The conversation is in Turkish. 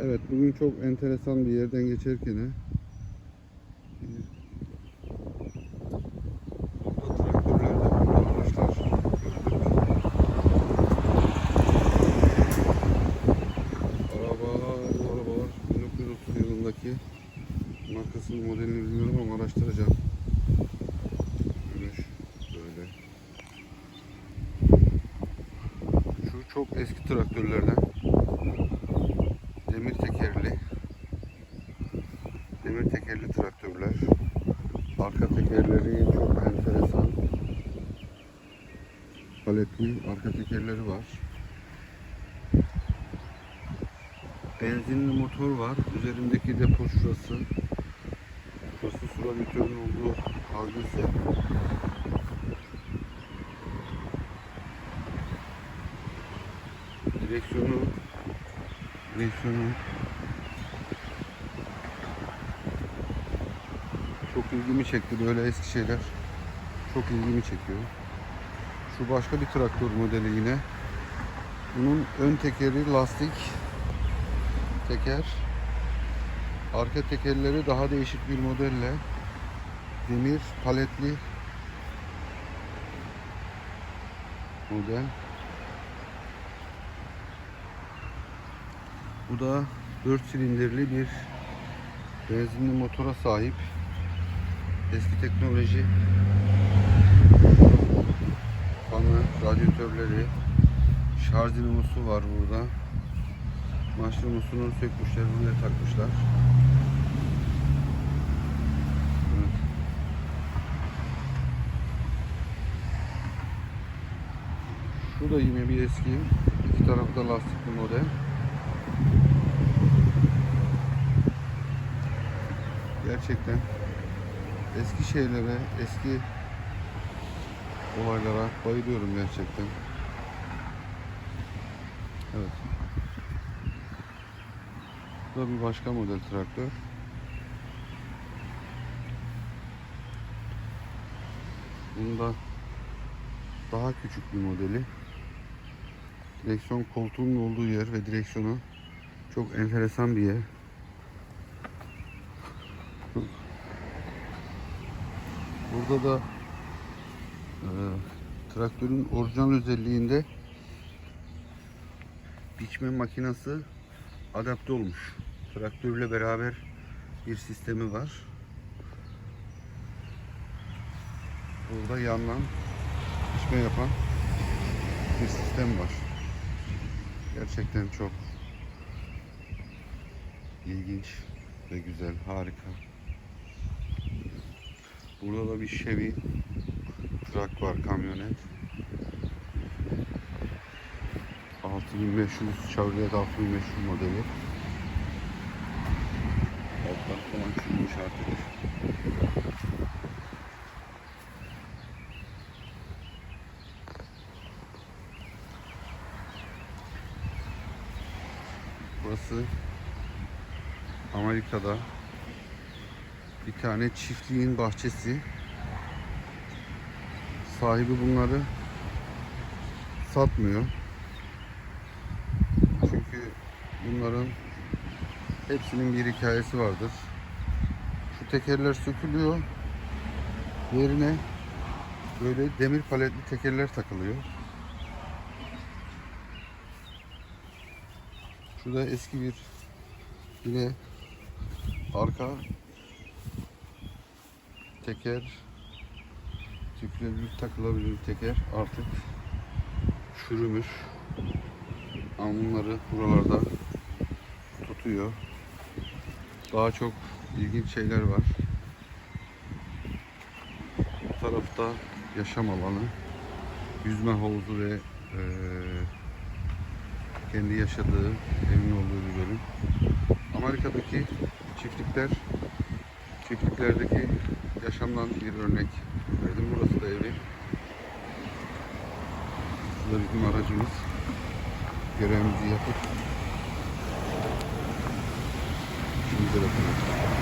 Evet bugün çok enteresan bir yerden geçerken he, Burada traktörler de burada arkadaşlar. Araba, bu arabalar 1930 yılındaki markasını modelini bilmiyorum ama araştıracağım. Görüş böyle. Şu çok eski traktörlerden. Demir tekerli. Demir tekerli traktörler. Arka tekerleri çok enteresan. Paletli arka tekerleri var. Benzinli motor var. Üzerindeki depo şurası. Şurası suranitörün olduğu ise. Direksiyonu direksiyonu çok ilgimi çekti böyle eski şeyler. Çok ilgimi çekiyor. Şu başka bir traktör modeli yine. Bunun ön tekeri lastik teker. Arka tekerleri daha değişik bir modelle. Demir paletli model. Bu da 4 silindirli bir benzinli motora sahip. Eski teknoloji fanı, radyatörleri, şarj dinamosu var burada. Marş dinamosunun sökmüşler, buraya takmışlar. Şu da yine bir eski. İki tarafı da lastikli model. Gerçekten eski şeylere, eski olaylara bayılıyorum gerçekten. Evet. Bu da bir başka model traktör. Bunda daha küçük bir modeli. Direksiyon koltuğunun olduğu yer ve direksiyonu çok enteresan bir yer. Burada da e, traktörün orijinal özelliğinde biçme makinesi adapte olmuş. Traktörle beraber bir sistemi var. Burada yandan biçme yapan bir sistem var. Gerçekten çok ilginç ve güzel, harika. Burada da bir Chevy truck var, kamyonet. 6500 Chevrolet 6500 modeli. Altlar falan çürümüş artık. Burası Amerika'da bir tane çiftliğin bahçesi. Sahibi bunları satmıyor. Çünkü bunların hepsinin bir hikayesi vardır. Şu tekerler sökülüyor. Yerine böyle demir paletli tekerler takılıyor. Şurada eski bir yine arka. Teker. Tüplerini takılabilir teker. Artık çürümüş. Ama bunları buralarda tutuyor. Daha çok ilginç şeyler var. Bu tarafta yaşam alanı. Yüzme havuzu ve eee, kendi yaşadığı evin olduğu bir bölüm Amerika'daki çiftlikler çiftliklerdeki yaşamdan bir örnek verdim. Burası da evi. Şurada bizim aracımız. Görevimizi yapıp şimdi de bakalım.